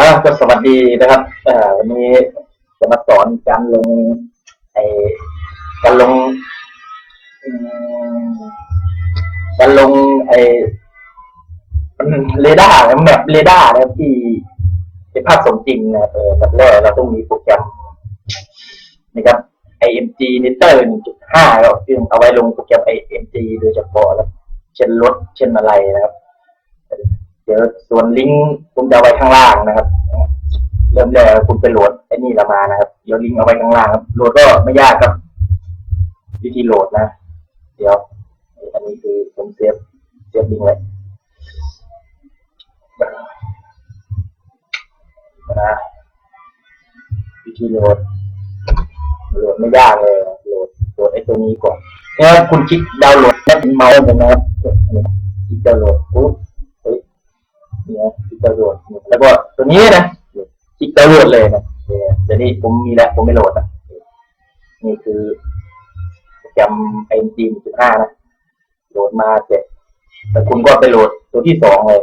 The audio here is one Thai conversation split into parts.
อ่าก็สวัสดีนะครับอ่อวันนี้จะมาสอนการลงไอการลงอการลงไอเรดาร์แมปเรดาร์นะครับที่เป็นภาพสมจริงนะเออแบบแรกเราต้องมีโปรแกรมนะครับ IMG Knitter 1.5แล้วซึ่งเอาไว้ลงโปรแกรม IMG โดยเฉพาะแล้วเช่นรถเช่นอะไรนะครับ ดี๋ยวส่วนลิงก์ผมจะเอาไว้ข้างล่างนะครับ เริ่มแรกคุณไปโหลดไอ้นี่ละมานะครับ เดี๋ยวลิงก์เอาไว้ข้างล่างครับโหลดก็ไม่ยากครับ วิธีโหลดนะ เดี๋ยว อันนี้คือผมเซฟเซฟลิงก์ไว้นะวิธีโหลดโหลดไม่ยากเลยโหลดโหลดไอ้ตัวนี้ก่อนเนี่ยคุณคลิกดาวน์โหลดแล้วเป็นเมาส์ผมนะครับคลิกดาวน์โหลดปุ๊บ เนี่ยคลิกดาวน์โหลดแล้วก็ตัวนี้นะคลิกดาวโหลดเลยนะเนี่ยเดี๋ยวนี้ผมมีแล้วผมไม่โหลดนะนี่คือโปรแกรม IMG 1.5นะโหลดมาเสร็จแล้วคุณก็ไปโหลดตัวที่สองเลย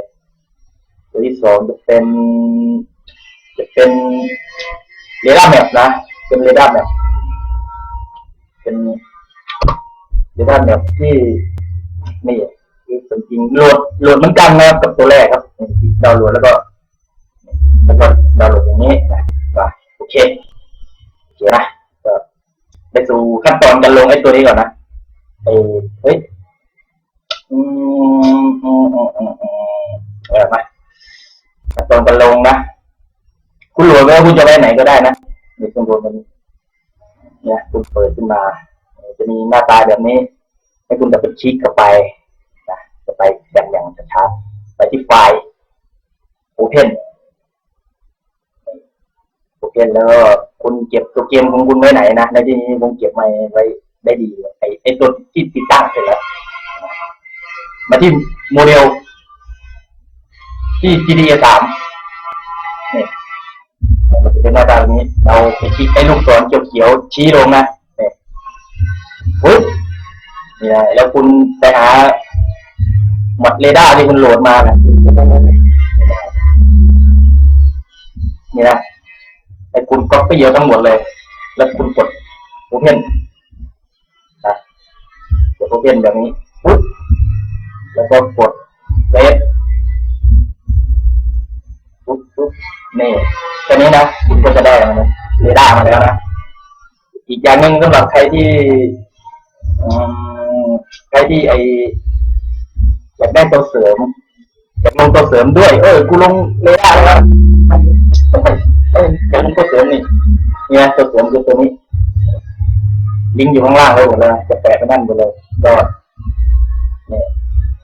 ตัวที่สองจะเป็น จะเป็นเรดาร์แมปนะเป็นเรดาร์แมปเป็นเรดาร์แมปที่นี่คือสมจริงโหลดโหลดเหมือนกันนะครับกับตัวแรกครับ ดาวน์โหลดแล้วก็ แล้วก็ดาวน์โหลดอย่างนี้นะโอเคโอเคนะก็ไปสู่ขั้นตอนการลงไอ้ตัวนี้ก่อนนะไอ้เฮ้ยอืมอืมอืมอืมอืมเออมาขั้นตอนการลงนะคุณโหลดไว้ว่าคุณจะไว้ไหนก็ได้นะในข้างบนมันเนี่ยคุณเปิดขึ้นมา จะมีหน้าตาแบบนี้ ให้คุณจะไปคลิกเข้าไปนะจะไปอย่างอย่างช้าๆไปที่ไฟล์ Open Open แล้วก็คุณเก็บตัวเกมของคุณไว้ไหนนะในที่นี้ผมเก็บไว้ไว้ได้ดีไอไอตัวที่ติดตั้งเสร็จแล้ว มาที่โมเดล ที่ GDA สามนี่มันจะเป็นหน้าตาแบบนี้ เราไปคลิกไอ้ลูกศรเขียวๆชี้ลงนะเนี่ยปึ๊บนี่นะแล้วคุณไปหาหมดเรดาร์ที่คุณโหลดมานะ ปไปเยอะทั้งหมดเลย แล้วคุณกดโอเพนนะกดโอเพนแบบนี้ปึ๊บแล้วก็กดเซฟปุ๊บปุ๊บนี่แค่นี้นะคุณก็จะได้มันนะเรดาร์มาแล้วนะอีกอย่างหนึ่งสำหรับใครที่ใครที่ไออยากได้ตัวเสริมอยากลงตัวเสริมด้วย เออกูลงเรดาร์แล้วเอออยากลงตัวเสริมนี่ เนี่ยตัวสริมคือตัวนี้ ลิงก์อยู่ข้างล่างเลยหมดเลยจะแปะไปนั่นหมดเลยก็เนี่ย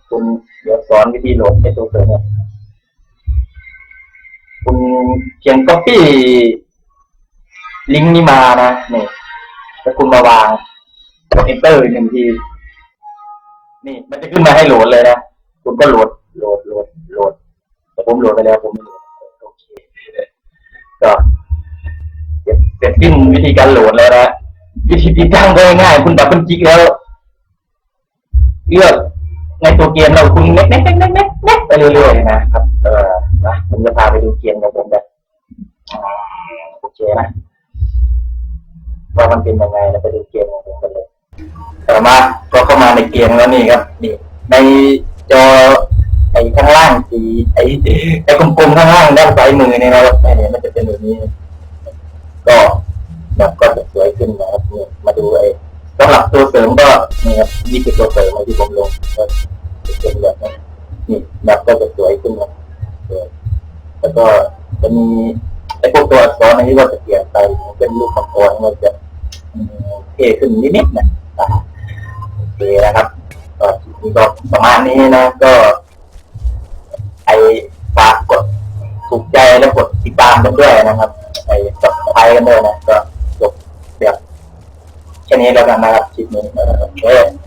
คุณเดี๋ยวสอนวิธีโหลดไอตัวเสริมเนี่ยคุณเขียน copy ลิงก์นี้มานะนี่แล้วคุณมาวางกด enter หนึ่งทีนี่ มันจะขึ้นมาให้โหลดเลยนะ คุณก็โหลด โหลด โหลด โหลด แต่ผมโหลดไปแล้วผมไม่โหลดึ้นวิธีการโหลดแล้วนะวิธีติดตั้งก็ง่ายๆคุณดับเบิลคลิกแล้ว เลือกในตัวเกมเราคุณเน็กเน็กเน็กเน็กเน็กเน็กไปเรื่อยๆนะครับ เออนะผมจะพาไปดูเกมของผมแบบอ่าโอเคนะว่ามันเป็นยังไงนะไปดูเกมของผมกันเลยต่อมาก็เข้ามาในเกมแล้วนี่ครับ นี่ ในจอไอ้ข้างล่างสีไอ้ไอ้กลมๆข้างล่างด้านซ้ายมือเนี่ยนะครับเนี่ยมันจะเป็นแบบนี้ ก็ แบบก็จะสวยขึ้นนะครับนี่มาดูไอ้สำหรับตัวเสริมก็นี่ครับนี่คือตัวเสริมที่ผมลงก็จะเป็นแบบนี้นี่แบบก็จะสวยขึ้นครับแล้วก็จะมีไอ้พวกตัวอักษรอันนี้ก็จะเปลี่ยนไปเป็นรูปของตัวมันจะเท่ขึ้นนิดๆนะอ่าโอเคนะครับก็ทีนี้ก็ประมาณนี้นะก็ ไอ้ฝากกดถูกใจแล้วกดติดตามกันด้วยนะครับ ไอ้กดไลค์กันด้วยนะก็ จบแบ